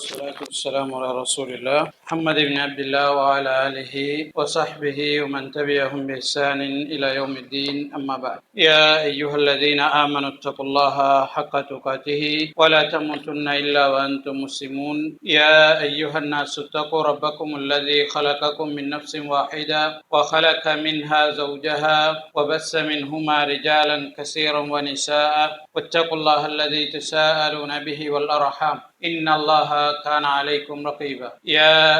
والصلاة والسلام على رسول الله. محمد بن عبد الله وعلى آله وصحبه ومن تبعهم بإحسان إلى يوم الدين. أما بعد يا أيها الذين آمنوا اتقوا الله حق تقاته ولا تموتن إلا وأنتم مسلمون. يا أيها الناس اتقوا ربكم الذي خلقكم من نفس واحدة وخلق منها زوجها وبث منهما رجالا كثيرا ونساء. واتقوا الله الذي تساءلون به والأرحام. إن الله كان عليكم رقيبا. يا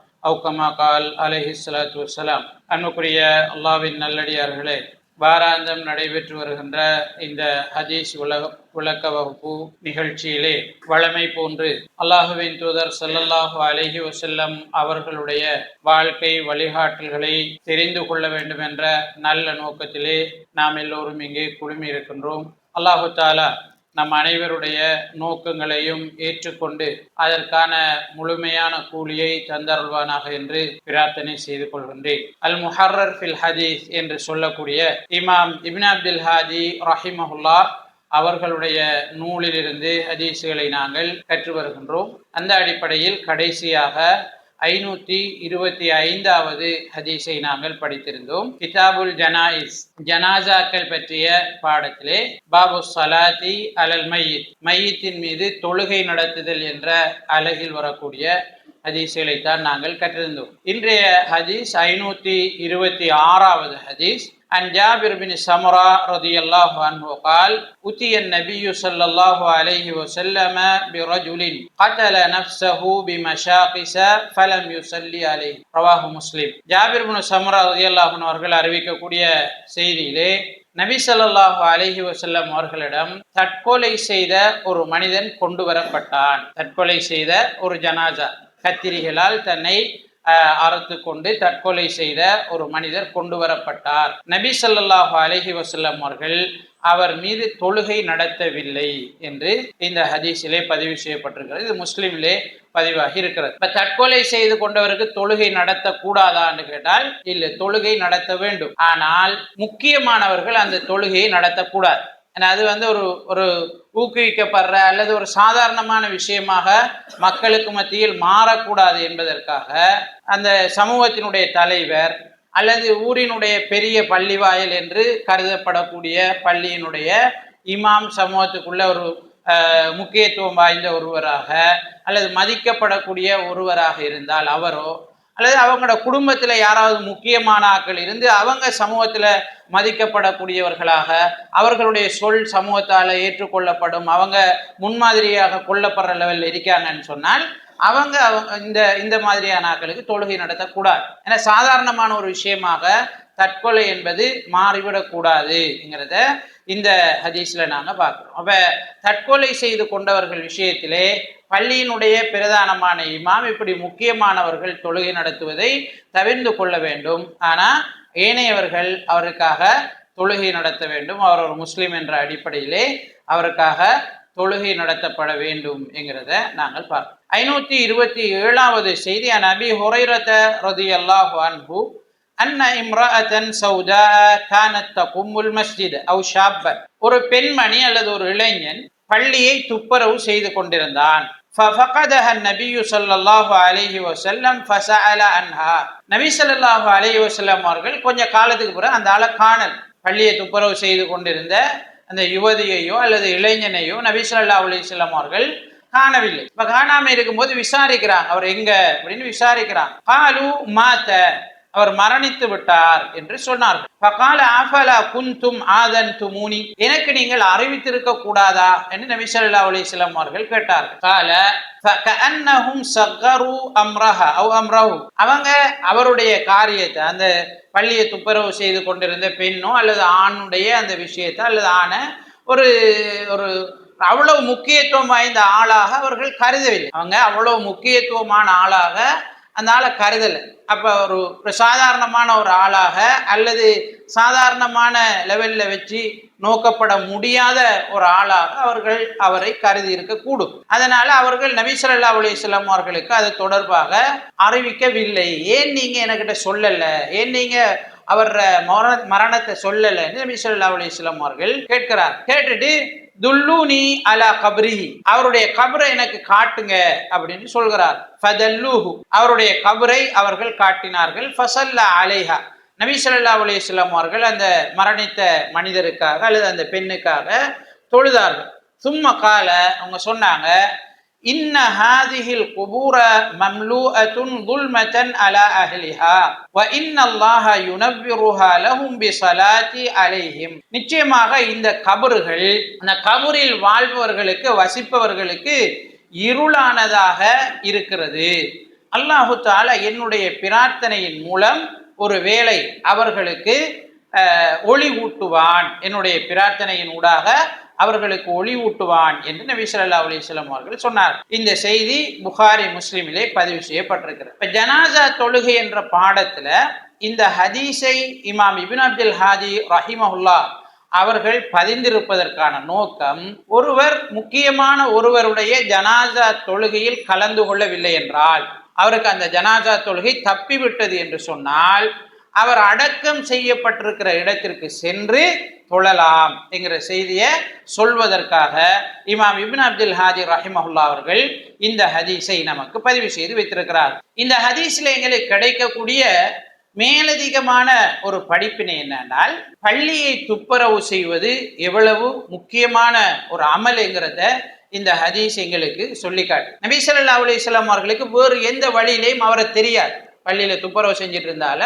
அவுக்கமா கால் அலஹி சலாத்து வசலாம் அன்புக்குரிய அல்லாவின் நல்லடியார்களே வாராந்தம் நடைபெற்று வருகின்ற இந்த ஹதீஸ் உலக விளக்க வகுப்பு நிகழ்ச்சியிலே வளமை போன்று அல்லாஹுவின் தூதர் செல்லல்லாஹு அலஹி வசல்லம் அவர்களுடைய வாழ்க்கை வழிகாட்டல்களை தெரிந்து கொள்ள வேண்டும் என்ற நல்ல நோக்கத்திலே நாம் எல்லோரும் இங்கே குழுமி இருக்கின்றோம் அல்லாஹு தாலா நம் அனைவருடைய நோக்கங்களையும் ஏற்றுக்கொண்டு அதற்கான முழுமையான கூலியை தந்தருள்வானாக என்று பிரார்த்தனை செய்து கொள்கின்றேன். அல் முஹர்ரர் ஃபில் ஹதீஸ் என்று சொல்லக்கூடிய இமாம் இபின் அப்துல் ஹாதி ரஹிமஹுல்லா அவர்களுடைய நூலிலிருந்து ஹதீஸுகளை நாங்கள் கற்று வருகின்றோம். அந்த அடிப்படையில் கடைசியாக ஐநூத்தி இருபத்தி ஐந்தாவது ஹதீஸை நாங்கள் படித்திருந்தோம். கிதாபுல் ஜனாயிஸ் ஜனாசாக்கள் பற்றிய பாடத்திலே பாபு சலாத்தி அலல் மையீத் மையத்தின் மீது தொழுகை நடத்துதல் என்ற அழகில் வரக்கூடிய ஹதீஸ்களைத்தான் நாங்கள் கற்றிருந்தோம். இன்றைய ஹதீஸ் ஐநூத்தி இருபத்தி ஆறாவது ஹதீஸ். عن جابر بن سمرة رضي الله عنه قال أتي النبي صلى الله عليه وسلم برجل قتل نفسه بمشاقس فلم يصلي عليه رواه مسلم ஜாபிர் பின் சம்ரா ரதி அல்லாஹன் அவர்கள் அறிவிக்கக்கூடிய செய்தியிலே நபி ஸல்லல்லாஹு அலைஹி வஸல்லம் அவர்களிடம் தற்கொலை செய்த ஒரு மனிதன் கொண்டு வரப்பட்டான் தற்கொலை செய்த ஒரு ஜனாசா கத்திரிகளால் தன்னை அறுத்து கொண்டு தற்கொலை செய்த ஒரு மனிதர் கொண்டு வரப்பட்டார். நபி ஸல்லல்லாஹு அலஹி வசல்லம் அவர்கள் அவர் மீது தொழுகை நடத்தவில்லை என்று இந்த ஹதீஸிலே பதிவு செய்யப்பட்டிருக்கிறது. இது முஸ்லீமிலே பதிவாகி இருக்கிறது. இப்ப தற்கொலை செய்து கொண்டவருக்கு தொழுகை நடத்த கூடாதான்னு கேட்டால் இல்லை தொழுகை நடத்த வேண்டும். ஆனால் முக்கியமானவர்கள் அந்த தொழுகையை நடத்தக்கூடாது. அது வந்து ஒரு ஒரு ஊக்குவிக்கப்படுற அல்லது ஒரு சாதாரணமான விஷயமாக மக்களுக்கு மத்தியில் மாறக்கூடாது என்பதற்காக அந்த சமூகத்தினுடைய தலைவர் அல்லது ஊரினுடைய பெரிய பள்ளிவாயல் என்று கருதப்படக்கூடிய பள்ளியினுடைய இமாம் சமூகத்துக்குள்ள ஒரு முக்கியத்துவம் வாய்ந்த ஒருவராக அல்லது மதிக்கப்படக்கூடிய ஒருவராக இருந்தால் அவரோ அல்லது அவங்களோட குடும்பத்தில் யாராவது முக்கியமான ஆக்கள் இருந்து அவங்க சமூகத்தில் மதிக்கப்படக்கூடியவர்களாக அவர்களுடைய சொல் சமூகத்தால் ஏற்றுக்கொள்ளப்படும் அவங்க முன்மாதிரியாக கொல்லப்படுற லெவலில் இருக்காங்கன்னு சொன்னால் அவங்க இந்த இந்த மாதிரியான ஆக்களுக்கு தொழுகை நடத்தக்கூடாது. ஏன்னா சாதாரணமான ஒரு விஷயமாக தற்கொலை என்பது மாறிவிடக்கூடாதுங்கிறத இந்த ஹதீஸ்ல நாங்கள் பார்க்குறோம். அப்போ தற்கொலை செய்து கொண்டவர்கள் விஷயத்திலே பள்ளியினுடைய பிரதானமான இமாம் இப்படி முக்கியமானவர்கள் தொழுகை நடத்துவதை தவிர்ந்து கொள்ள வேண்டும். ஆனால் ஏனையவர்கள் அவருக்காக தொழுகை நடத்த வேண்டும். அவர் ஒரு முஸ்லீம் என்ற அடிப்படையிலே அவருக்காக தொழுகை நடத்தப்பட வேண்டும் என்கிறத நாங்கள் பார்க்கிறோம் ஐநூத்தி இருபத்தி ஏழாவது செய்தி நபி ஹுரைரத ரதி அல்லாஹு அன்பு அன்ன இம்ராஅத்தன் சௌதா கானத் தகும்முல் மஸ்ஜித் அவு ஷாப்பன் ஒரு பெண்மணி அல்லது ஒரு இளைஞன் பள்ளியை துப்புரவு செய்து கொண்டிருந்தான் ففقدها النبي صلى الله عليه وسلم فسأل عنها நபி ஸல்லல்லாஹு அலைஹி வஸல்லம் அவர்கள் கொஞ்ச காலத்துக்கு பிறகு அந்த ஆளை காணல் பள்ளியை துப்புரவு செய்து கொண்டிருந்த அந்த யுவதியையோ அல்லது இளைஞனையோ நபிசல்லா ஸல்லல்லாஹு அவர்கள் காணவில்லை. இப்ப காணாம இருக்கும்போது விசாரிக்கிறாங்க. அவர் எங்க? அப்படின்னு விசாரிக்கிறாங்க. பாலு மாத்த. அவர் மரணித்து விட்டார் என்று சொன்னார்கள். பகால ஆஃபலா குந்தும் ஆதன் துமூனி எனக்கு நீங்கள் அறிவித்திருக்க கூடாதா? என்று நபி சொல்லா அலைஹி வஸல்லம் அவர்கள் கேட்டார்கள். கால அவங்க அவருடைய காரியத்தை அந்த பள்ளியை துப்புரவு செய்து கொண்டிருந்த பெண்ணோ அல்லது ஆணுடைய அந்த விஷயத்தை அல்லது ஆணை ஒரு ஒரு அவ்வளவு முக்கியத்துவம் வாய்ந்த ஆளாக அவர்கள் கருதவில்லை. அவங்க அவ்வளவு முக்கியத்துவமான ஆளாக அதனால் கருதல் கருதலை. அப்போ ஒரு சாதாரணமான ஒரு ஆளாக அல்லது சாதாரணமான லெவலில் வச்சு நோக்கப்பட முடியாத ஒரு ஆளாக அவர்கள் அவரை கருதி இருக்கக்கூடும். அதனால அவர்கள் நபி அலிஸ்லாம் அவர்களுக்கு அது தொடர்பாக அறிவிக்கவில்லை. ஏன் நீங்க என்கிட்ட சொல்லலை? ஏன் நீங்க அவர் மரண மரணத்தை சொல்லலைன்னு நபி சொல்லா அலிஸ்லாம் அவர்கள் கேட்கிறார். கேட்டுட்டு துல்லூனி அலா கபரி அவருடைய கபரை எனக்கு காட்டுங்க அப்படின்னு சொல்கிறார். ஃபதல்லூஹு அவருடைய கபரை அவர்கள் காட்டினார்கள். ஃபசல்லா அலைஹா. நபி சொல்லா அலிஸ்லாம் அவர்கள் அந்த மரணித்த மனிதருக்காக அல்லது அந்த பெண்ணுக்காக தொழுதார்கள். சும்மா கால அவங்க சொன்னாங்க இன்ன ஹாதிஹில் குபூர மம்லூஅத்துன் துல்மதன் அலா அஹ்லிஹா வ இன்னல்லாஹ யுனவ்விருஹா லஹும் பிஸலாத்தி அலைஹிம் நிச்சயமாக இந்த கபறுகள் அந்த கபரில் வாழ்பவர்களுக்கு வசிப்பவர்களுக்கு இருளானதாக இருக்கிறது. அல்லாஹு தாலா என்னுடைய பிரார்த்தனையின் மூலம் ஒரு வேளை அவர்களுக்கு அஹ், ஒளி ஊட்டுவான். என்னுடைய பிரார்த்தனையின் ஊடாக அவர்களுக்கு ஒளி ஊட்டுவான் என்று நபி சொல்லா அலிஸ்லாம் அவர்கள் சொன்னார். இந்த செய்தி புகாரி முஸ்லீமிலே பதிவு செய்யப்பட்டிருக்கிறது. இப்ப ஜனாசா தொழுகை என்ற பாடத்துல இந்த ஹதீஸை இமாம் இபின் அப்துல் ஹாதி ரஹிமஹுல்லா அவர்கள் பதிந்திருப்பதற்கான நோக்கம் ஒருவர் முக்கியமான ஒருவருடைய ஜனாசா தொழுகையில் கலந்து கொள்ளவில்லை என்றால் அவருக்கு அந்த ஜனாசா தொழுகை தப்பிவிட்டது என்று சொன்னால் அவர் அடக்கம் செய்யப்பட்டிருக்கிற இடத்திற்கு சென்று தொழலாம் என்கிற செய்தியை சொல்வதற்காக இமாம் இபின் அப்துல் ஹாதி ரஹிமஹுல்லா அவர்கள் இந்த ஹதீஸை நமக்கு பதிவு செய்து வைத்திருக்கிறார். இந்த ஹதீஸில் எங்களுக்கு கிடைக்கக்கூடிய மேலதிகமான ஒரு படிப்பினை என்னென்னால் பள்ளியை துப்புரவு செய்வது எவ்வளவு முக்கியமான ஒரு அமலுங்கிறத இந்த ஹதீஸ் எங்களுக்கு சொல்லிக்காட்டு காட்டு. அலி இஸ்லாம் அவர்களுக்கு வேறு எந்த வழியிலையும் அவரை தெரியாது. பள்ளியில துப்புரவு செஞ்சுட்டு இருந்தால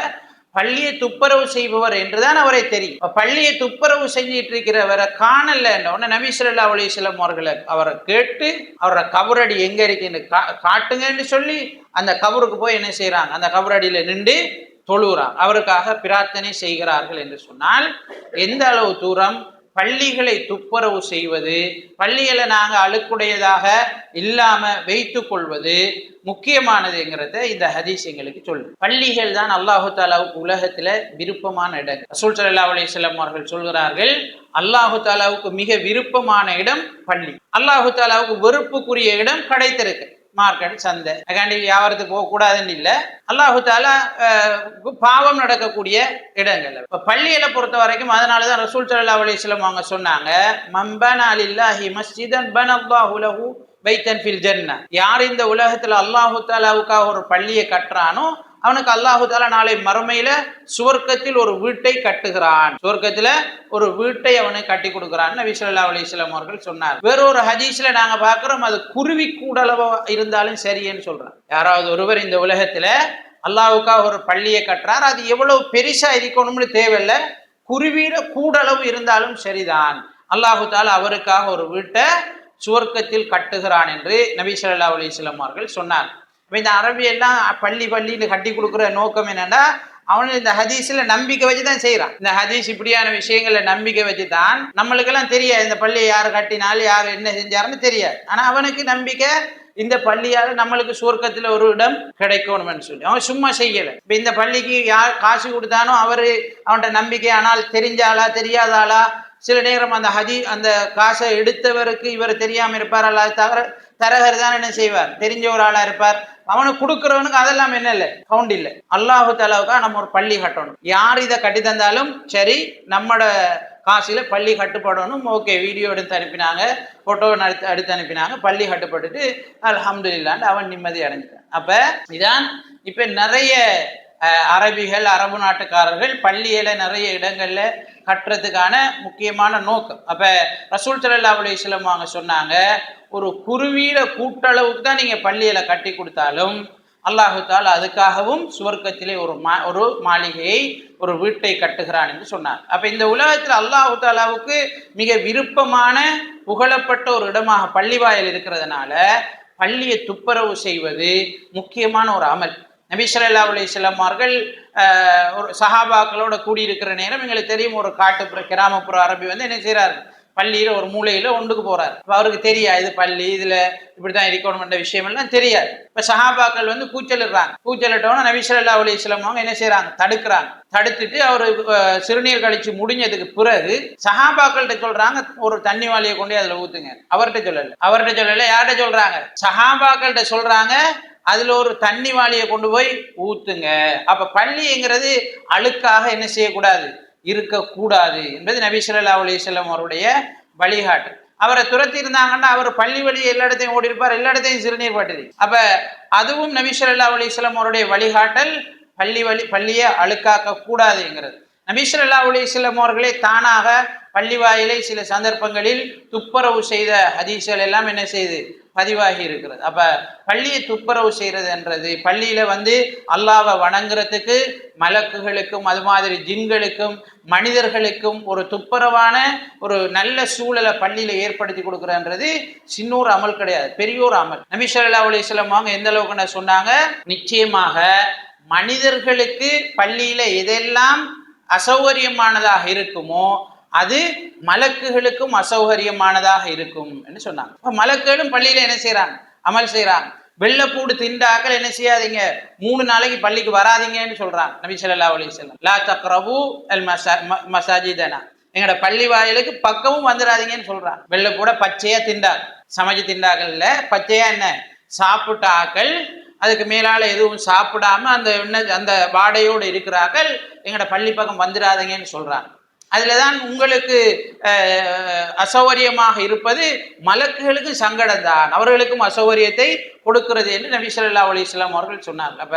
பள்ளியை துப்புரவு செய்பவர் என்றுதான் அவரை தெரியும். பள்ளியை துப்புரவு செஞ்சிட்டு இருக்கிறவரை காணல உடனே நபி ஸல்லல்லாஹு அலைஹி அவர்களை அவரை கேட்டு அவரோட கபரடி எங்க இருக்குன்னு கா காட்டுங்கன்னு சொல்லி அந்த கபருக்கு போய் என்ன செய்யறாங்க அந்த கபரடியில நின்று தொழுகிறான் அவருக்காக பிரார்த்தனை செய்கிறார்கள் என்று சொன்னால் எந்த அளவு தூரம்? பள்ளிகளை துப்புரவு செய்வது பள்ளிகளை நாங்கள் அழுக்குடையதாக இல்லாமல் வைத்து கொள்வது முக்கியமானதுங்கிறத இந்த ஹதீஸ் எங்களுக்கு சொல்லு பள்ளிகள் தான் அல்லாஹு தாலாவுக்கு உலகத்தில் விருப்பமான இடங்கள் ரசூல் ஸல்லல்லாஹு அலைஹி அவர்கள் சொல்கிறார்கள் அல்லாஹு தாலாவுக்கு மிக விருப்பமான இடம் பள்ளி. அல்லாஹு தாலாவுக்கு வெறுப்புக்குரிய இடம் கிடைத்திருக்கு மார்க்கெட் சந்தை. அக்காண்டி வியாபாரத்துக்கு போகக்கூடாதுன்னு இல்லை. அல்லாஹு தாலா பாவம் நடக்கக்கூடிய இடங்கள். இப்போ பள்ளியில பொறுத்த வரைக்கும் அதனால தான் ரசூல் சல்லா அலிஸ்லம் அவங்க சொன்னாங்க மம்பன் அல் இல்லாஹி மஸ்ஜிதன் பன் அல்லாஹு லஹு பைத்தன் ஃபில் ஜன்னா யார் இந்த உலகத்தில் அல்லாஹு தாலாவுக்காக ஒரு பள்ளியை கட்டுறானோ அவனுக்கு அல்லாஹு தாலா நாளை மறுமையில சுவர்க்கத்தில் ஒரு வீட்டை கட்டுகிறான். சுவர்க்கத்துல ஒரு வீட்டை அவனுக்கு கட்டி கொடுக்கிறான். நபி ஸல்லல்லாஹு அவர்கள் சொன்னார். வேறொரு ஹதீஸ்ல நாங்க பாக்குறோம் அது குருவி கூடளவா இருந்தாலும் சரின்னு சொல்றான் யாராவது ஒருவர் இந்த உலகத்துல அல்லாவுக்காக ஒரு பள்ளியை கட்டுறார் அது எவ்வளவு பெருசா இருக்கணும்னு தேவையில்லை குருவியில கூடளவு இருந்தாலும் சரிதான். அல்லாஹு தாலா அவருக்காக ஒரு வீட்டை சுவர்க்கத்தில் கட்டுகிறான் என்று நபி ஸல்லல்லாஹு அலைஹி அவர்கள் சொன்னார். இப்போ இந்த அரபியெல்லாம் பள்ளி பள்ளின்னு கட்டி கொடுக்குற நோக்கம் என்னன்னா அவனு இந்த ஹதீஸில் நம்பிக்கை வச்சு தான் செய்கிறான் இந்த ஹதீஸ் இப்படியான விஷயங்களை நம்பிக்கை வச்சு தான் நம்மளுக்கெல்லாம் தெரியாது இந்த பள்ளியை யார் கட்டினாலும் யார் என்ன செஞ்சாருன்னு தெரியாது. ஆனால் அவனுக்கு நம்பிக்கை இந்த பள்ளியால் நம்மளுக்கு சுவர்க்கத்தில் ஒரு இடம் கிடைக்கணும்னு சொல்லி. அவன் சும்மா செய்யலை. இப்போ இந்த பள்ளிக்கு யார் காசு கொடுத்தானோ அவர் அவன்கிட்ட நம்பிக்கை ஆனால் தெரிஞ்சாளா தெரியாதாளா? சில நேரம் அந்த ஹதி அந்த காசை எடுத்தவருக்கு இவர் தெரியாமல் இருப்பார்? அல்லது தவிர தரகர் தான் என்ன செய்வார்? தெரிஞ்ச ஒரு ஆளா இருப்பார். அவனுக்கு கொடுக்குறவனுக்கு அதெல்லாம் என்ன இல்லை? கவுண்ட் இல்லை. அல்லாஹு தாலாவுக்காக நம்ம ஒரு பள்ளி கட்டணும். யார் இதை கட்டி தந்தாலும் சரி நம்மட காசில் பள்ளி கட்டுப்படணும். ஓகே வீடியோ எடுத்து அனுப்பினாங்க. ஃபோட்டோ எடுத்து எடுத்து அனுப்பினாங்க. பள்ளி கட்டுப்பட்டுட்டு அல்ஹம்துலில்லான்னு அவன் நிம்மதி அடைஞ்சிட்டான். அப்போ இதான் இப்போ நிறைய அரபிகள் அரபு நாட்டுக்காரர்கள் பள்ளியில் நிறைய இடங்களில் கட்டுறதுக்கான முக்கியமான நோக்கம். அப்ப ரசூல் ஸல்லல்லாஹு அலைஹி அவங்க சொன்னாங்க ஒரு குருவியில கூட்டளவுக்கு தான் நீங்க பள்ளியில கட்டி கொடுத்தாலும் அல்லாஹு தால் அதுக்காகவும் சுவர்க்கத்திலே ஒரு மா ஒரு மாளிகையை ஒரு வீட்டை கட்டுகிறான் என்று சொன்னார். அப்போ இந்த உலகத்தில் அல்லாஹு தாலாவுக்கு மிக விருப்பமான புகழப்பட்ட ஒரு இடமாக பள்ளிவாயல் இருக்கிறதுனால பள்ளியை துப்புரவு செய்வது முக்கியமான ஒரு அமல். நபிசல்லா அலிஸ்லாம் அவர்கள் ஒரு சஹாபாக்களோட கூடியிருக்கிற நேரம் எங்களுக்கு தெரியும் ஒரு காட்டுப்புற கிராமப்புற அரபி வந்து என்ன செய்கிறாரு பள்ளியில் ஒரு மூலையில் ஒன்றுக்கு போகிறார் இப்போ அவருக்கு தெரியாது இது பள்ளி இப்படி தான் இருக்கணும்ன்ற விஷயம் எல்லாம் தெரியாது. இப்போ சஹாபாக்கள் வந்து கூச்சலிடுறாங்க. கூச்சலிட்டோன்னா நபிசல்லா அலிஸ்லாம் அவங்க என்ன செய்கிறாங்க தடுக்கிறாங்க. தடுத்துட்டு அவர் சிறுநீர் கழிச்சு முடிஞ்சதுக்கு பிறகு சஹாபாக்கள்கிட்ட சொல்றாங்க ஒரு தண்ணி வாளியை கொண்டு அதில் ஊத்துங்க. அவர்கிட்ட சொல்லல. அவர்கிட்ட சொல்லல யார்கிட்ட சொல்றாங்க? சஹாபாக்கள்கிட்ட சொல்றாங்க அதில் ஒரு தண்ணி வாளியை கொண்டு போய் ஊத்துங்க. அப்போ பள்ளிங்கிறது அழுக்காக என்ன செய்யக்கூடாது? இருக்கக்கூடாது என்பது நபி ஸல்லல்லாஹு அலைஹி அவருடைய வழிகாட்டு. அவரை துரத்தி இருந்தாங்கன்னா அவர் பள்ளி வழியை எல்லா இடத்தையும் ஓடி இருப்பார் எல்லா இடத்தையும் சிறுநீர் பாட்டுது அப்ப அதுவும் நபி ஸல்லல்லாஹு அவருடைய வழிகாட்டல் பள்ளி வழி பள்ளியை அழுக்காக்க கூடாதுங்கிறது நபி ஸல்லல்லாஹு அவர்களே தானாக பள்ளி வாயிலை சில சந்தர்ப்பங்களில் துப்புரவு செய்த ஹதீஸ்கள் எல்லாம் என்ன செய்து? பதிவாகி இருக்கிறது. அப்ப பள்ளியை துப்புரவு செய்யறது என்றது பள்ளியில வந்து அல்லாவை வணங்குறதுக்கு மலக்குகளுக்கும் அது மாதிரி ஜின்களுக்கும் மனிதர்களுக்கும் ஒரு துப்புரவான ஒரு நல்ல சூழலை பள்ளியில ஏற்படுத்தி கொடுக்குறன்றது சின்னூர் அமல் கிடையாது பெரியோர் அமல். நபி ஸல்லல்லாஹு அலைஹி அவங்க எந்த அளவுக்கு என்ன சொன்னாங்க? நிச்சயமாக மனிதர்களுக்கு பள்ளியில எதெல்லாம் அசௌகரியமானதாக இருக்குமோ அது மலக்குகளுக்கும் அசௌகரியமானதாக இருக்கும் என்று சொன்னாங்க. அப்ப மலக்குகளும் பள்ளியில என்ன செய்யறாங்க அமல் செய்யறாங்க வெள்ளப்பூடு திண்டாக்கள் என்ன செய்யாதீங்க. மூணு நாளைக்கு பள்ளிக்கு வராதீங்கன்னு சொல்றாங்க. நபி சொல்லா அலி வஸல்லம். லா தக்ரபு அல் மசா ம- மசாஜிதனா. எங்களோட பள்ளி வாயிலுக்கு பக்கமும் வந்துடாதீங்கன்னு சொல்றாங்க. வெள்ளப்பூட பச்சையா திண்டாக் சமைச்சு திண்டாக்கள்ல பச்சையா என்ன? சாப்பிட்ட ஆக்கள். அதுக்கு மேலால எதுவும் சாப்பிடாம அந்த அந்த வாடையோடு இருக்கிறார்கள் எங்களோட பள்ளி பக்கம் வந்துடாதீங்கன்னு சொல்றாங்க. அதில் தான் உங்களுக்கு அசௌகரியமாக இருப்பது மலக்குகளுக்கு சங்கடம் தான் அவர்களுக்கும் அசௌகரியத்தை கொடுக்கிறது என்று நபி ஸல்லல்லாஹு அவர்கள் சொன்னார்கள். அப்ப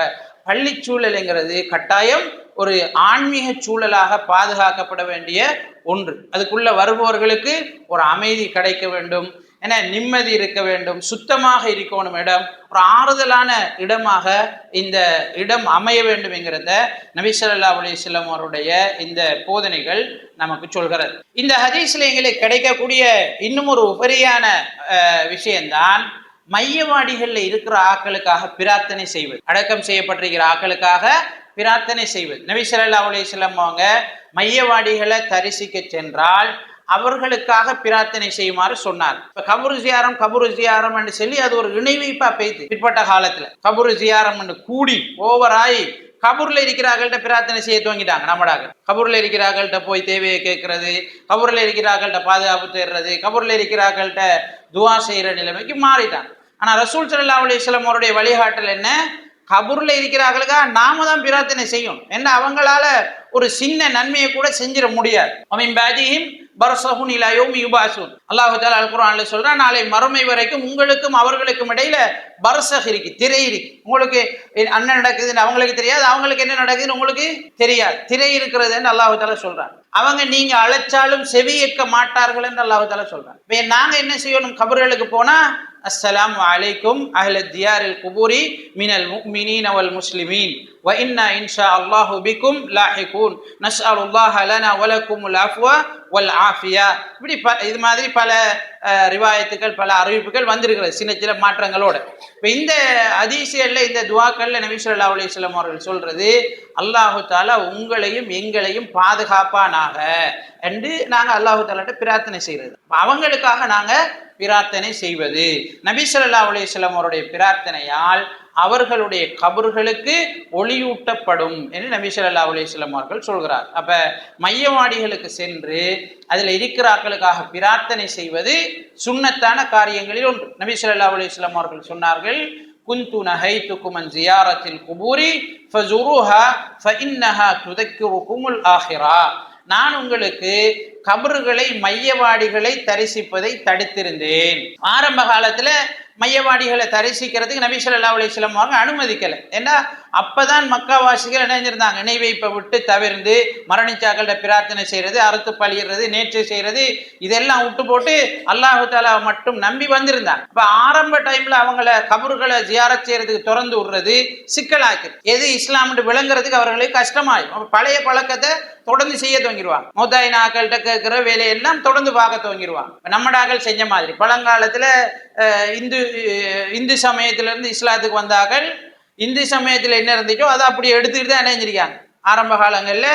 பள்ளி சூழலுங்கிறது கட்டாயம் ஒரு ஆன்மீக சூழலாக பாதுகாக்கப்பட வேண்டிய ஒன்று. அதுக்குள்ள வருபவர்களுக்கு ஒரு அமைதி கிடைக்க வேண்டும். என நிம்மதி இருக்க வேண்டும். சுத்தமாக இருக்கணும் இடம் ஒரு ஆறுதலான இடமாக இந்த இடம் அமைய வேண்டும் என்கிறத நபி ஸல்லல்லாஹு அவருடைய இந்த போதனைகள் நமக்கு சொல்கிறது. இந்த ஹதீஸ்ல எங்களுக்கு கிடைக்கக்கூடிய இன்னும் ஒரு உபரியான விஷயம்தான் மையவாடிகளில் இருக்கிற ஆக்களுக்காக பிரார்த்தனை செய்வது. அடக்கம் செய்யப்பட்டிருக்கிற ஆக்களுக்காக பிரார்த்தனை செய்வது. நபிசல்லா ஸல்லல்லாஹு அவங்க மையவாடிகளை தரிசிக்க சென்றால் அவர்களுக்காக பிரார்த்தனை செய்யுமாறு சொன்னார். இப்ப கபரு ஜியாரம் கபரு ஜியாரம் என்று சொல்லி அது ஒரு இணைவைப்பா பெய்து. பிற்பட்ட காலத்துல கபரு ஜியாரம் என்று கூடி ஓவராய் கபூர்ல இருக்கிறார்கள்ட்ட பிரார்த்தனை செய்ய துவங்கிட்டாங்க நம்மடாக. கபூர்ல இருக்கிறார்கள்ட்ட போய் தேவையை கேட்கறது கபூர்ல இருக்கிறார்கள்ட்ட பாதுகாப்பு தேடுறது கபூர்ல இருக்கிறார்கள்ட்ட துவா செய்யற நிலைமைக்கு மாறிட்டாங்க. ஆனா ரசூல் சல்லா அலைஹி அவருடைய வழிகாட்டல் என்ன? கபூர்ல இருக்கிறார்களுக்காக நாம தான் பிரார்த்தனை செய்யும் என்ன? அவங்களால ஒரு சின்ன நன்மையை கூட செஞ்சிட முடியாது. அமின் பாஜிஹிம் பரசஹுன் இலா யௌமி யுபாசுன் அல்லாஹு தாலா அல் சொல்றான் நாளை மறுமை வரைக்கும் உங்களுக்கும் அவர்களுக்கும் இடையில பரசஹ் இருக்கு திரை இருக்கு. உங்களுக்கு என்ன நடக்குதுன்னு அவங்களுக்கு தெரியாது அவங்களுக்கு என்ன நடக்குதுன்னு உங்களுக்கு தெரியாது. திரை இருக்கிறதுன்னு அல்லாஹு தாலா சொல்றான் அவங்க நீங்க அழைச்சாலும் செவியேற்க மாட்டார்கள் என்று அல்லாஹ் சொல்றாங்க இப்ப நாங்க என்ன செய்யணும்? கபர்களுக்கு போனா அஸ்ஸலாம் அலைக்கும் அஹ்ல தியாரில் குபூரி மினல் முக்மினீன் அவல் முஸ்லிமீன். வ இன்னா இன்ஷா அல்லாஹு பிக்கும் லாஹிகூன். நஸ்அலுல்லாஹ லனா வலக்குமுல் அஃப்வ வல் ஆஃபியா. இப்படி ப இது மாதிரி பல ரிவாயத்துக்கள் பல அறிவிப்புகள் வந்திருக்கிறது சின்ன சின்ன மாற்றங்களோடு. இப்போ இந்த அதிசயல்ல இந்த துவாக்கள்ல நபி அலிஸ்லாம் அவர்கள் சொல்றது அல்லாஹு தாலா உங்களையும் எங்களையும் பாதுகாப்பானாக என்று நாங்கள் அல்லாஹு தாலாட்ட பிரார்த்தனை செய்கிறது அவங்களுக்காக நாங்கள் பிரார்த்தனை செய்வது. நபி அலிஸ்லாம் அவருடைய பிரார்த்தனையால் அவர்களுடைய கபர்களுக்கு ஒளியூட்டப்படும் என்று நபி சொல்லா அலிஸ்லாம் அவர்கள் சொல்கிறார். அப்ப மையவாடிகளுக்கு சென்று அதில் இருக்கிறாக்களுக்காக பிரார்த்தனை செய்வது சுன்னத்தான காரியங்களில் ஒன்று. நபி சொல்லா அலிஸ்லாம் அவர்கள் சொன்னார்கள் குந்து நஹைத்துக்கும் அன் ஜியாரத்தில் குபூரி ஃபஸுருஹா ஃபஇன்னஹா துதக்கிருக்குமுல் ஆஹிரா. நான் உங்களுக்கு கபறுகளை மையவாடிகளை தரிசிப்பதை தடுத்திருந்தேன். ஆரம்ப காலத்துல மையவாடிகளை தரிசிக்கிறதுக்கு நபி ஸல்லல்லாஹு அலைஹி அவங்க அனுமதிக்கலை. ஏன்னா அப்பதான் மக்காவாசிகள் இணைஞ்சிருந்தாங்க செஞ்சிருந்தாங்க? இணை வைப்பை விட்டு தவிர்ந்து மரணிச்சாக்கள்கிட்ட பிரார்த்தனை செய்யறது அறுத்து பழியறது நேற்று செய்யறது இதெல்லாம் விட்டு போட்டு அல்லாஹு தாலா மட்டும் நம்பி வந்திருந்தாங்க. இப்போ ஆரம்ப டைம்ல அவங்கள கபர்களை ஜியாரத் செய்யறதுக்கு திறந்து விடுறது சிக்கலாக்கு எது இஸ்லாம்னு விளங்குறதுக்கு அவர்களுக்கு கஷ்டமாயிடும் பழைய பழக்கத்தை தொடர்ந்து செய்ய துவங்கிடுவாங்க மூத்தாய் நாக்கள்கிட்ட கேட்கிற வேலையெல்லாம் தொடர்ந்து பார்க்க துவங்கிடுவாங்க நம்மடாக்கள் செஞ்ச மாதிரி பழங்காலத்துல இந்து இந்து சமயத்திலிருந்து இஸ்லாத்துக்கு வந்தார்கள். இந்து சமயத்தில் என்ன இருந்துச்சோ அதை அப்படி எடுத்துக்கிட்டு தான் இணைஞ்சிருக்காங்க ஆரம்ப காலங்களில்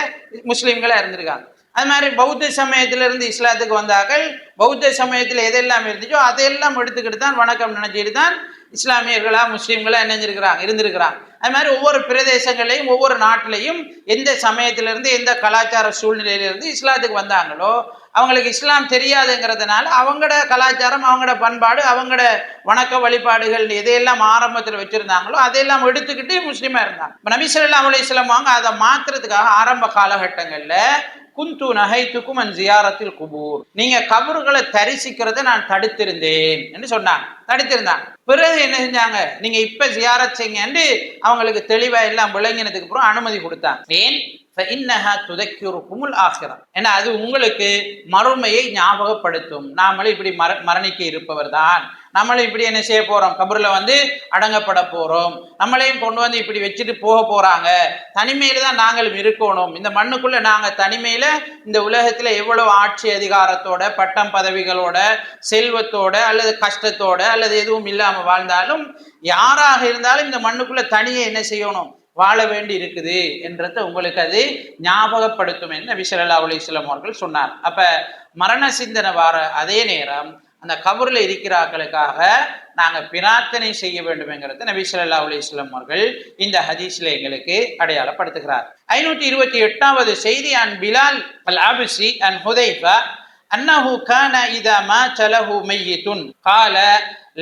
முஸ்லீம்களாக இருந்திருக்காங்க. அது மாதிரி பௌத்த சமயத்திலிருந்து இஸ்லாத்துக்கு வந்தார்கள். பௌத்த சமயத்தில் எதெல்லாம் இருந்துச்சோ அதையெல்லாம் எடுத்துக்கிட்டு தான் வணக்கம் நினைச்சிட்டு தான் இஸ்லாமியர்களாக முஸ்லீம்களாக இணைஞ்சிருக்கிறாங்க இருந்திருக்கிறாங்க. அது மாதிரி ஒவ்வொரு பிரதேசங்களையும் ஒவ்வொரு நாட்டிலையும் எந்த சமயத்திலிருந்து எந்த கலாச்சார சூழ்நிலையிலிருந்து இஸ்லாத்துக்கு வந்தாங்களோ அவங்களுக்கு இஸ்லாம் தெரியாதுங்கிறதுனால அவங்களோட கலாச்சாரம் அவங்களோட பண்பாடு அவங்களோட வணக்க வழிபாடுகள் எதையெல்லாம் ஆரம்பத்தில் வச்சுருந்தாங்களோ அதையெல்லாம் எடுத்துக்கிட்டு முஸ்லீமாக இருந்தாங்க. நபிசல்லா நபி இஸ்லாம் அலைஹி அவங்க அதை மாற்றுறதுக்காக ஆரம்ப காலகட்டங்களில் குந்து நகைத்துக்கும் அன் ஜியாரத்தில் குபூர். நீங்க கபர்களை தரிசிக்கிறத நான் தடுத்திருந்தேன் என்று சொன்னாங்க. தடுத்திருந்தான் பிறகு என்ன செஞ்சாங்க? நீங்க இப்ப ஜியாரத் செய்யுங்க அவங்களுக்கு தெளிவா எல்லாம் விளங்கினதுக்கு அப்புறம் அனுமதி கொடுத்தாங்க. ஏன்? துதைக்குமுல் ஆசிரம் ஏன்னா அது உங்களுக்கு மறுமையை ஞாபகப்படுத்தும். நாமளும் இப்படி மர மரணிக்க இருப்பவர் தான். நம்மளும் இப்படி என்ன செய்ய போறோம்? கபரில் வந்து அடங்கப்பட போறோம். நம்மளையும் கொண்டு வந்து இப்படி வச்சுட்டு போக போறாங்க. தனிமையில தான் நாங்களும் இருக்கணும். இந்த மண்ணுக்குள்ள நாங்கள் தனிமையில இந்த உலகத்துல எவ்வளவு ஆட்சி அதிகாரத்தோட பட்டம் பதவிகளோட செல்வத்தோட அல்லது கஷ்டத்தோட அல்லது எதுவும் இல்லாம வாழ்ந்தாலும் யாராக இருந்தாலும் இந்த மண்ணுக்குள்ள தனியை என்ன செய்யணும்? வாழ வேண்டி இருக்குது என்றதை உங்களுக்கு அது ஞாபகப்படுத்தும் என்று நபி ஸல்லல்லாஹு அலைஹி அவர்கள் சொன்னார். அப்ப மரண சிந்தனை வார அதே நேரம் அந்த கபூரில் இருக்கிறார்களுக்காக நாங்கள் பிரார்த்தனை செய்ய வேண்டும்ங்கிறது நபி சொல்லா அவர்கள் இந்த ஹதீஸில் எங்களுக்கு அடையாளப்படுத்துகிறார். ஐநூற்றி இருபத்தி எட்டாவது செய்தி அன் பிலால் அல் அபிசி அன் ஹுதைஃபா அன்னஹு கான இதா மா சலஹு மெய்யித்துன் கால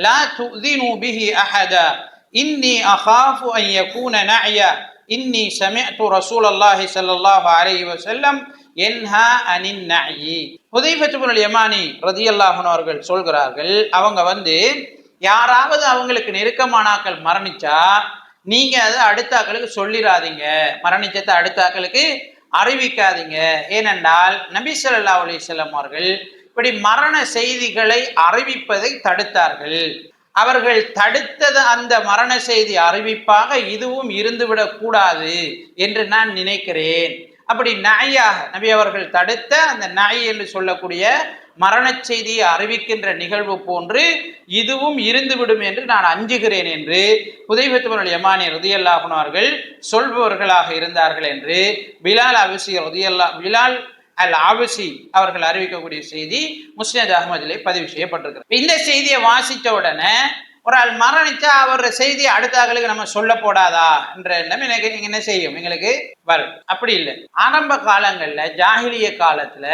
லா துதினு பிஹி அஹதா இன்னி அஹாஃபு அன் யகூன நஅயா இன்னி சமிஅத்து ரசூலல்லாஹி ஸல்லல்லாஹு அலைஹி வஸல்லம் என்ஹா அனின் நஅயி. புதைஃபத்துபுல் யமானி ரதி அல்லாஹன் அவர்கள் சொல்கிறார்கள் அவங்க வந்து யாராவது அவங்களுக்கு நெருக்கமானாக்கள் மரணிச்சா நீங்க அதை அடுத்த ஆக்களுக்கு சொல்லிடாதீங்க மரணிச்சத்தை அடுத்த ஆக்களுக்கு அறிவிக்காதீங்க. ஏனென்றால் நபி சொல்லா அவர்கள் இப்படி மரண செய்திகளை அறிவிப்பதை தடுத்தார்கள். அவர்கள் தடுத்தது அந்த மரண செய்தி அறிவிப்பாக இதுவும் இருந்துவிடக் கூடாது என்று நான் நினைக்கிறேன். அப்படி நாயாக நபி அவர்கள் தடுத்த அந்த நாய் என்று சொல்லக்கூடிய மரண செய்தியை அறிவிக்கின்ற நிகழ்வு போன்று இதுவும் இருந்துவிடும் என்று நான் அஞ்சுகிறேன் என்று புதைபத்துவர்கள் யமானி ருதியல்லாகுனார்கள் அவர்கள் சொல்பவர்களாக இருந்தார்கள் என்று பிலால் அபிசி ருதியல்லா பிலால் அல் ஆபிசி அவர்கள் அறிவிக்கக்கூடிய செய்தி முஸ்னத் அகமதிலே பதிவு செய்யப்பட்டிருக்கிறது. இந்த செய்தியை வாசித்த உடனே ஒரு ஆள் மரணிச்சா அவர் செய்தியை அடுத்த ஆளுக்கு நம்ம சொல்ல போடாதா? என்ற எண்ணம் எனக்கு என்ன செய்யும்? எங்களுக்கு வரும். அப்படி இல்லை. ஆரம்ப காலங்கள்ல ஜாகிலிய காலத்துல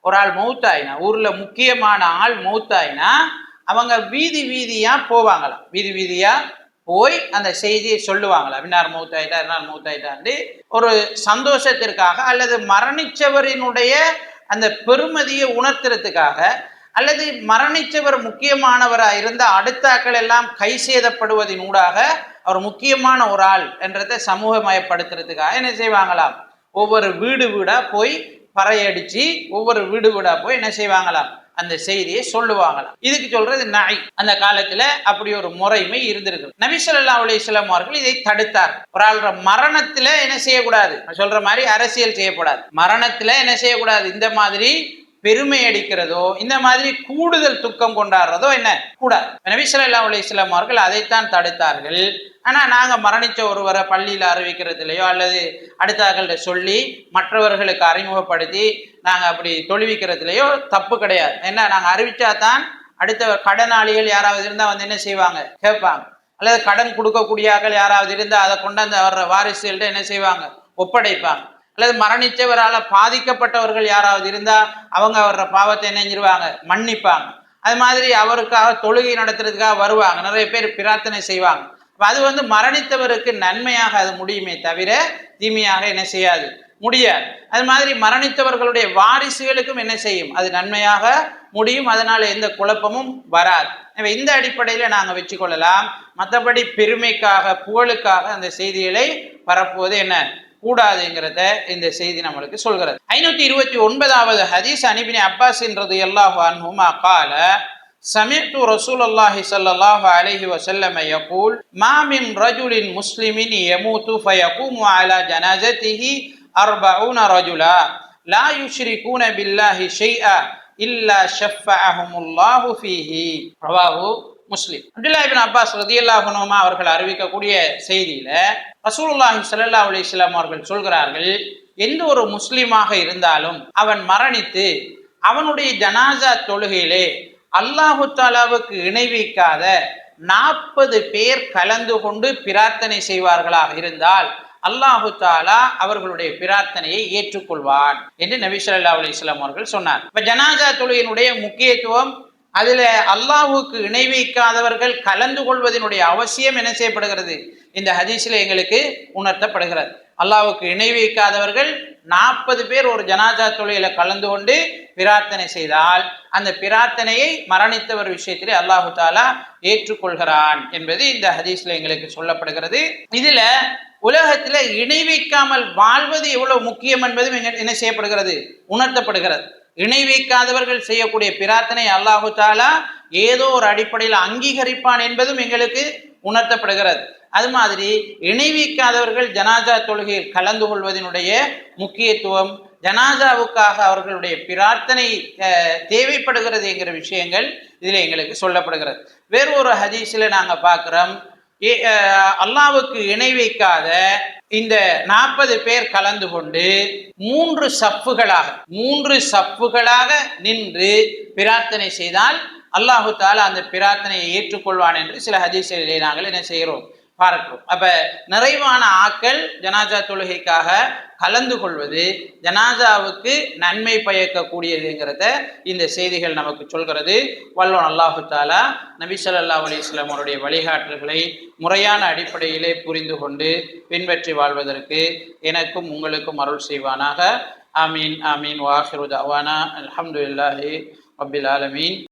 ஒரு ஆள் மௌத்தாயினா ஊர்ல முக்கியமான ஆள் மௌத்தாயினா அவங்க வீதி வீதியா போவாங்களாம். வீதி வீதியா போய் அந்த செய்தியை சொல்லுவாங்களா இன்னார் மூத்தாயிட்டா இன்னார் மூத்தாயிட்டான்னு ஒரு சந்தோஷத்திற்காக அல்லது மரணிச்சவரினுடைய அந்த பெருமதியை உணர்த்துறதுக்காக அல்லது மரணிச்சவர் முக்கியமானவராக இருந்த அடுத்தாக்கள் எல்லாம் கை சேதப்படுவதின் ஊடாக அவர் முக்கியமான ஒரு ஆள் என்றதை சமூகமயப்படுத்துறதுக்காக என்ன செய்வாங்களாம்? ஒவ்வொரு வீடு வீடாக போய் பறையடிச்சு ஒவ்வொரு வீடு வீடாக போய் என்ன செய்வாங்களாம்? அந்த செய்தியை சொல்லுவாங்களாம். இதுக்கு சொல்றது நாய். அந்த காலத்துல அப்படி ஒரு முறைமை இருந்திருக்கு நபிசல்லா ஸல்லல்லாஹு அவர்கள் இதை தடுத்தார். ஒரு ஆள்ற மரணத்துல என்ன செய்யக்கூடாது? சொல்ற மாதிரி அரசியல் செய்யக்கூடாது மரணத்துல என்ன செய்யக்கூடாது? இந்த மாதிரி பெருமை அடிக்கிறதோ இந்த மாதிரி கூடுதல் துக்கம் கொண்டாடுறதோ என்ன? கூடாது. நபி ஸல்லல்லாஹு அலைஹி வஸல்லம் அவர்கள் அதைத்தான் தடுத்தார்கள். ஆனா நாங்க மரணிச்ச ஒருவரை பள்ளியில அறிவிக்கிறதுலையோ அல்லது அடுத்தாக்கள்கிட்ட சொல்லி மற்றவர்களுக்கு அறிமுகப்படுத்தி நாங்க அப்படி தொழுவிக்கிறதுலையோ தப்பு கிடையாது. என்ன? நாங்க அறிவிச்சா தான் அடுத்த கடனாளிகள் யாராவது இருந்தா வந்து என்ன செய்வாங்க? கேட்பாங்க. அல்லது கடன் கொடுக்கக்கூடியார்கள் யாராவது இருந்தா அதை கொண்டாந்து வர்ற வாரிசுகள்கிட்ட என்ன செய்வாங்க? ஒப்படைப்பாங்க. அல்லது மரணிச்சவரால பாதிக்கப்பட்டவர்கள் யாராவது இருந்தா அவங்க வர்ற பாவத்தை இணைஞ்சிருவாங்க மன்னிப்பாங்க. அது மாதிரி அவருக்காக தொழுகை நடத்துறதுக்காக வருவாங்க. நிறைய பேர் பிரார்த்தனை செய்வாங்க. அது வந்து மரணித்தவருக்கு நன்மையாக அது முடியுமே தவிர தீமையாக என்ன செய்யாது? முடியாது. அது மாதிரி மரணித்தவர்களுடைய வாரிசுகளுக்கும் என்ன செய்யும்? அது நன்மையாக முடியும். அதனால எந்த குழப்பமும் வராது. எனவே இந்த அடிப்படையில் நாங்கள் வச்சுக்கொள்ளலாம். மற்றபடி பெருமைக்காக புகழுக்காக அந்த செய்திகளை பரப்புவது என்ன? கூடாதுங்கிறத இந்த செய்தி நம்மளுக்கு சொல்கிறது ஐநூத்தி இருபத்தி ஒன்பதாவது ஹதீஸ் அனிபினி அப்பாஸ்ன்றது எல்லாஹு அன்ஹுமா கால سمعت رسول الله صلى الله عليه وسلم يقول ما من رجل مسلم يموت فيقوم على جنازته أربعون رجلا لا يشركون بالله شيئا إلا شفعهم الله فيه رواه முஸ்லீம். அப்துல்லாஹிபின் அப்பாஸ் ரதியல்லா ரதியல்லாஹுனுமா அவர்கள் அறிவிக்கக்கூடிய செய்தியில ரசூலுல்லாஹி சல்லா அலைஹி அவர்கள் சொல்கிறார்கள் எந்த ஒரு முஸ்லீமாக இருந்தாலும் அவன் மரணித்து அவனுடைய ஜனாசா தொழுகையிலே அல்லாஹு தாலாவுக்கு இணைவிக்காத நாற்பது பேர் கலந்து கொண்டு பிரார்த்தனை செய்வார்களாக இருந்தால் அல்லாஹு தாலா அவர்களுடைய பிரார்த்தனையை ஏற்றுக்கொள்வான் என்று நபி சொல்லா அலி இஸ்லாம் அவர்கள் சொன்னார். இப்ப ஜனாசா தொழுகையினுடைய முக்கியத்துவம் அதில் அல்லாஹுக்கு இணை வைக்காதவர்கள் கலந்து கொள்வதனுடைய அவசியம் என்ன செய்யப்படுகிறது? இந்த ஹதீஸில் எங்களுக்கு உணர்த்தப்படுகிறது. அல்லாஹுக்கு இணை வைக்காதவர்கள் நாற்பது பேர் ஒரு ஜனாதா தொழில கலந்து கொண்டு பிரார்த்தனை செய்தால் அந்த பிரார்த்தனையை மரணித்தவர் விஷயத்திலே அல்லாஹு தாலா ஏற்றுக்கொள்கிறான் என்பது இந்த ஹதீஸ்ல எங்களுக்கு சொல்லப்படுகிறது. இதுல உலகத்துல இணை வைக்காமல் வாழ்வது எவ்வளவு முக்கியம் என்பதும் என்ன செய்யப்படுகிறது? உணர்த்தப்படுகிறது. இணை வைக்காதவர்கள் செய்யக்கூடிய பிரார்த்தனை அல்லாஹு தாலா ஏதோ ஒரு அடிப்படையில் அங்கீகரிப்பான் என்பதும் எங்களுக்கு உணர்த்தப்படுகிறது. அது மாதிரி இணை வைக்காதவர்கள் ஜனாஜா தொழுகையில் கலந்து கொள்வதனுடைய முக்கியத்துவம் ஜனாஜாவுக்காக அவர்களுடைய பிரார்த்தனை தேவைப்படுகிறது என்கிற விஷயங்கள் இதில் எங்களுக்கு சொல்லப்படுகிறது. வேறு ஒரு ஹதீஸில் நாங்கள் பார்க்குறோம். அல்லாவுக்கு இணை வைக்காத இந்த நாற்பது பேர் கலந்து கொண்டு மூன்று சப்புகளாக மூன்று சப்புகளாக நின்று பிரார்த்தனை செய்தால் அல்லாஹு தாலா அந்த பிரார்த்தனையை ஏற்றுக்கொள்வான் என்று சில ஹதீசர்களை நாங்கள் என்ன செய்கிறோம்? பார்க்கிறோம். அப்ப நிறைவான ஆக்கள் ஜனாஜா தொழுகைக்காக கலந்து கொள்வது ஜனாஜாவுக்கு நன்மை பயக்கக்கூடியதுங்கிறத இந்த செய்திகள் நமக்கு சொல்கிறது. வல்லோன் அல்லாஹு தாலா நபிசல்லா ஸல்லல்லாஹு அவருடைய வழிகாட்டல்களை முறையான அடிப்படையிலே புரிந்து கொண்டு பின்பற்றி வாழ்வதற்கு எனக்கும் உங்களுக்கும் அருள் செய்வானாக. ஆமீன் ஆமீன். வாஹிரு தவானா. அல்ஹம்துலில்லாஹி ரப்பில் ஆலமீன்.